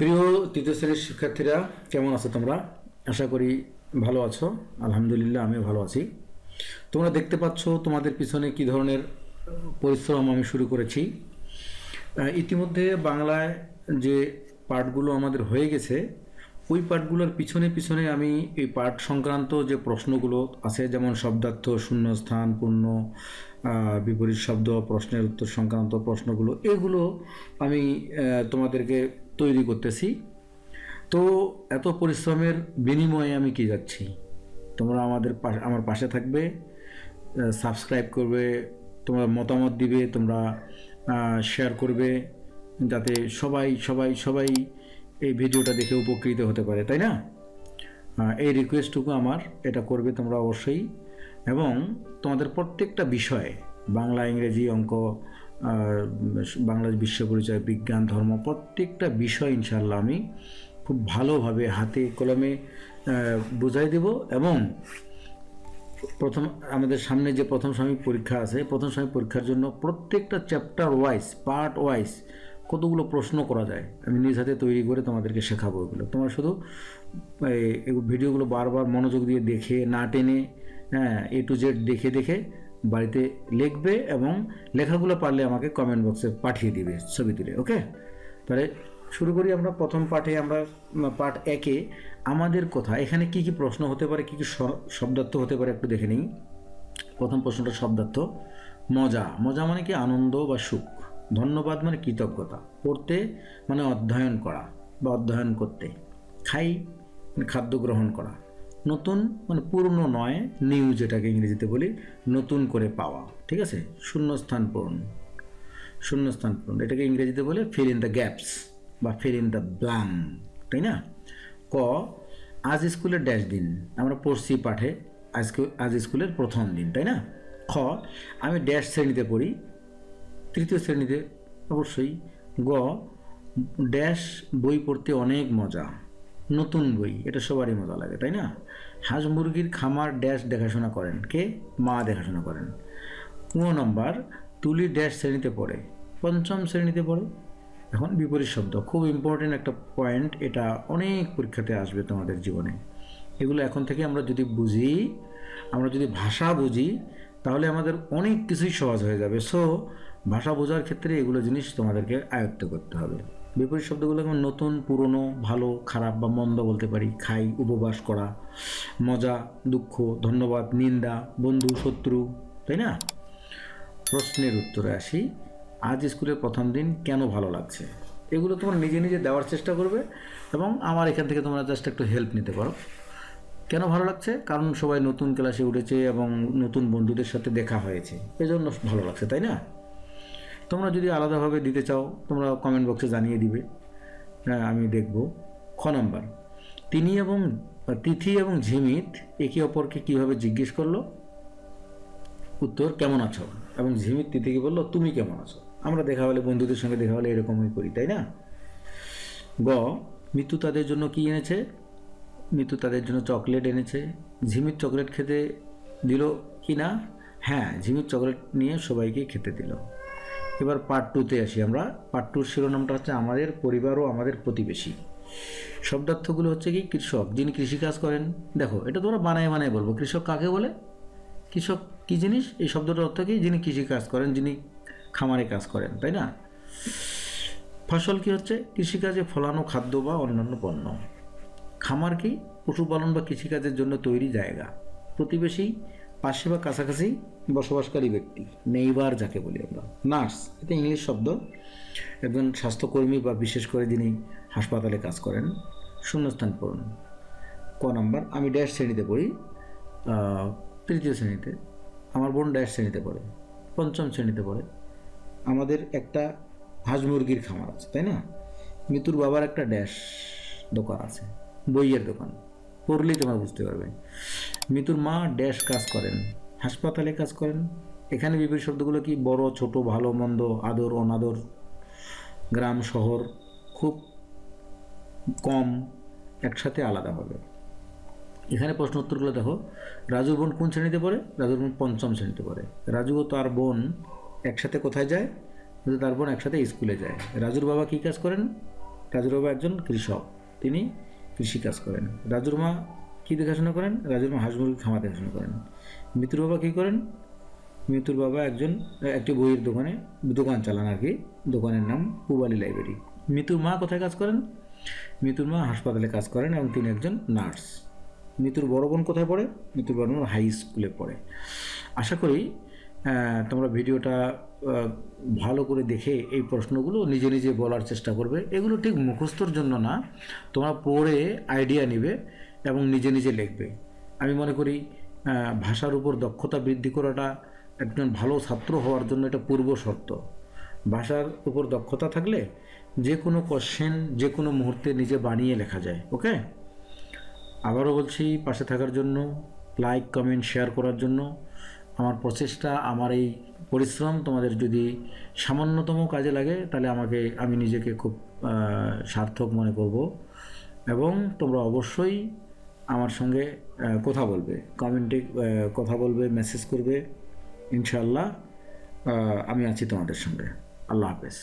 প্রিয় তৃতীয় শ্রেণির শিক্ষার্থীরা, কেমন আছো তোমরা? আশা করি ভালো আছো। আলহামদুলিল্লাহ, আমিও ভালো আছি। তোমরা দেখতে পাচ্ছ তোমাদের পিছনে কি ধরনের পরিশ্রম আমি শুরু করেছি। ইতিমধ্যে বাংলায় যে পাঠগুলো আমাদের হয়ে গেছে, ওই পাঠগুলোর পিছনে পিছনে আমি এই পাঠ সংক্রান্ত যে প্রশ্নগুলো আছে, যেমন শব্দার্থ, শূন্যস্থান, পূর্ণ বিপরীত শব্দ, প্রশ্নের উত্তর সংক্রান্ত প্রশ্নগুলো, এগুলো আমি তোমাদেরকে তৈরি করতেছি। তো এত পরিশ্রমের বিনিময়ে আমি কি যাচ্ছি? তোমরা আমাদের আমার পাশে থাকবে সাবস্ক্রাইব করবে, তোমরা মতামত দিবে, তোমরা শেয়ার করবে, যাতে সবাই সবাই সবাই এই ভিডিওটা দেখে উপকৃত হতে পারে, তাই না? এই রিকোয়েস্টটুকু আমার, এটা করবে তোমরা অবশ্যই। এবং তোমাদের প্রত্যেকটা বিষয়ে বাংলা, ইংরেজি অঙ্ক আহ, বাংলা বিশ্ব পরিচয় বিজ্ঞান ধর্ম প্রত্যেকটা বিষয় ইনশাল্লাহ আমি খুব ভালোভাবে হাতে কলমে বুঝাই দেব এবং প্রথম আমাদের সামনে যে প্রথম সাময়িক পরীক্ষা আছে প্রথম সাময়িক পরীক্ষার জন্য প্রত্যেকটা চ্যাপ্টার ওয়াইজ পার্ট ওয়াইজ কতগুলো প্রশ্ন করা যায় আমি নিজ হাতে তৈরি করে তোমাদেরকে শেখাবো এগুলো। তোমরা শুধু ভিডিওগুলো বারবার মনোযোগ দিয়ে দেখে না টেনে হ্যাঁ এ টু জেড দেখে দেখে বাড়িতে লিখবে এবং লেখাগুলো পারলে আমাকে কমেন্ট বক্সে পাঠিয়ে দিবে, ছবি তুলে ওকে তাহলে শুরু করি আমরা, প্রথম পাঠে আমরা পাঠ একে, আমাদের কথা? এখানে কি কি প্রশ্ন হতে পারে, কি কি শব্দার্থ হতে পারে একটু দেখে নিই। প্রথম প্রশ্নটা শব্দার্থ, মজা মজা মানে কি? আনন্দ বা সুখ। ধন্যবাদ মানে কৃতজ্ঞতা। পড়তে মানে অধ্যয়ন করা বা অধ্যয়ন করতে। খাই মানে খাদ্য গ্রহণ করা। নতুন মানে পুরনো নয় নিউ যেটাকে ইংরেজিতে বলি, নতুন করে পাওয়া। ঠিক আছে? শূন্যস্থান পূরণ। শূন্যস্থান পূরণ। এটাকে ইংরেজিতে বলে ফিল ইন দ্য গ্যাপস বা ফিল ইন দ্য ব্লাং তাই না? ক, আজ স্কুলের ড্যাশ দিন। আমরা পড়ছি পাঠে আজকে আজ স্কুলের প্রথম দিন, তাই না? খ, আমি ড্যাশ শ্রেণীতে পড়ি, তৃতীয় শ্রেণীতে অবশ্যই। গ ড্যাশ বই পড়তে অনেক মজা। নতুন বই, এটা সবারই মজা লাগে, তাই না? হাঁস মুরগির খামার ড্যাশ দেখাশোনা করেন, কে? মা দেখাশোনা করেন। পনেরো নম্বর, তুলি ড্যাশ শ্রেণীতে পড়ে। পঞ্চম শ্রেণীতে পড়ে। এখন বিপরীত শব্দ, খুব ইম্পর্টেন্ট একটা পয়েন্ট এটা অনেক পরীক্ষাতে আসবে তোমাদের জীবনে। এগুলো এখন থেকে আমরা যদি বুঝি, আমরা যদি ভাষা বুঝি, তাহলে আমাদের অনেক কিছুই সহজ হয়ে যাবে। সো ভাষা বোঝার ক্ষেত্রে এগুলো জিনিস তোমাদেরকে আয়ত্ত করতে হবে। বিপরীত শব্দগুলো যেমন নতুন, পুরনো, ভালো, খারাপ বা মন্দ বলতে পারি। খাই, উপবাস করা, মজা, দুঃখ, ধন্যবাদ, নিন্দা, বন্ধু, শত্রু, তাই না? প্রশ্নের উত্তরে আসি, আজ স্কুলের প্রথম দিন কেন ভালো লাগছে? এগুলো তোমরা নিজে নিজে দেওয়ার চেষ্টা করবে এবং আমার এখান থেকে তোমরা জাস্ট একটু হেল্প নিতে পারো। কেন ভালো লাগছে? কারণ সবাই নতুন ক্লাসে উঠেছে এবং নতুন বন্ধুদের সাথে দেখা হয়েছে। এজন্য ভালো লাগছে, তাই না? তোমরা যদি আলাদাভাবে দিতে চাও, তোমরা কমেন্ট বক্সে জানিয়ে দিবে। হ্যাঁ আমি দেখব। খ নম্বর। তিনি এবং, তিথি এবং ঝিমিত একে অপরকে কীভাবে জিজ্ঞেস করল? উত্তর, কেমন আছো? এবং ঝিমিত তিথিকে বলল, তুমি কেমন আছো? আমরা দেখা হলে, বন্ধুদের সঙ্গে দেখা হলে এরকমই করি, তাই না? গ, মৃত্যু তাদের জন্য কি এনেছে? মৃত্যু তাদের জন্য চকলেট এনেছে। ঝিমির চকলেট খেতে দিল কি না? হ্যাঁ ঝিমির চকলেট নিয়ে সবাইকে খেতে দিল। এবার পার্ট টুতে আসি আমরা। পার্ট টুর শিরোনামটা হচ্ছে আমাদের পরিবার ও আমাদের প্রতিবেশী। শব্দার্থগুলো হচ্ছে কি? কৃষক। যিনি কৃষিকাজ করেন, দেখো, এটা তোমরা বানায় বানায় বলব। কৃষক কাকে বলে? কৃষক কি জিনিস? এই শব্দটার অর্থ কি? যিনি কৃষিকাজ করেন, যিনি খামারে কাজ করেন, তাই না? ফসল কি হচ্ছে? কৃষিকাজে ফলানো খাদ্য বা অন্যান্য পণ্য। খামার কি? পশুপালন বা কৃষিকাজের জন্য তৈরি জায়গা। প্রতিবেশী পাশে বা কাছাকাছি বসবাসকারী ব্যক্তি, নেইবার যাকে বলি আমরা। নার্স, এটা ইংলিশ শব্দ। একজন স্বাস্থ্যকর্মী বা বিশেষ করে যিনি হাসপাতালে কাজ করেন, শূন্যস্থান পূরণ। ক নাম্বার, আমি ড্যাশ শ্রেণীতে পড়ি তৃতীয় শ্রেণীতে। আমার বোন ড্যাশ শ্রেণীতে পড়ে, পঞ্চম শ্রেণীতে পড়ে। আমাদের একটা হাঁস মুরগির খামার আছে, তাই না? মিতুর বাবার একটা ড্যাশ দোকান আছে, বইয়ের দোকান। পড়লেই তোমরা বুঝতে পারবে। মিতুর মা ড্যাশ কাজ করেন, হাসপাতালে কাজ করেন। এখানে বিপরীত শব্দগুলো কি? বড়, ছোট, ভালো, মন্দ, আদর, অনাদর। গ্রাম, শহর খুব কম, একসাথে আলাদা হবে। এখানে প্রশ্ন উত্তরগুলো দেখো। রাজুর বোন কোন শ্রেণীতে পড়ে? রাজুর বোন পঞ্চম শ্রেণীতে পড়ে। রাজু ও তার বোন একসাথে কোথায় যায়? তার বোন একসাথে স্কুলে যায়। রাজুর বাবা কী কাজ করেন? রাজুর বাবা একজন কৃষক। তিনি কৃষিকাজ করেন। রাজুর মা কী দেখাশোনা করেন? রাজুর মা হাঁস মুরগি খামার দেখাশোনা করেন। মিতুর বাবা কী করেন? মিতুর বাবা একজন, একটি বইয়ের দোকানে দোকান চালান আর কি। দোকানের নাম পুবালি লাইব্রেরি। মিতুর মা কোথায় কাজ করেন? মিতুর মা হাসপাতালে কাজ করেন এবং তিনি একজন নার্স। মিতুর বড় বোন কোথায় পড়ে? মিতুর বড় বোন হাই স্কুলে পড়ে। আশা করি তোমরা ভিডিওটা ভালো করে দেখে এই প্রশ্নগুলো নিজে নিজে বলার চেষ্টা করবে। এগুলো ঠিক মুখস্থর জন্য না। তোমরা পড়ে আইডিয়া নেবে এবং নিজে নিজে লিখবে। আমি মনে করি ভাষার উপর দক্ষতা বৃদ্ধি করাটা একজন ভালো ছাত্র হওয়ার জন্য এটা পূর্ব শর্ত। ভাষার উপর দক্ষতা থাকলে যে কোনো কোশ্চেন যে কোনো মুহূর্তে নিজে বানিয়ে লেখা যায় ওকে আবারও বলছি, পাশে থাকার জন্য লাইক কমেন্ট শেয়ার করার জন্য। আমার প্রচেষ্টা, আমার এই পরিশ্রম তোমাদের যদি সামান্যতম কাজে লাগে, তাহলে আমাকে, আমি নিজেকে খুব সার্থক মনে করব। এবং তোমরা অবশ্যই আমার সঙ্গে কথা বলবে, কমেন্টে কথা বলবে মেসেজ করবে ইনশাল্লাহ আমি আছি তোমাদের সঙ্গে। আল্লাহ হাফেজ।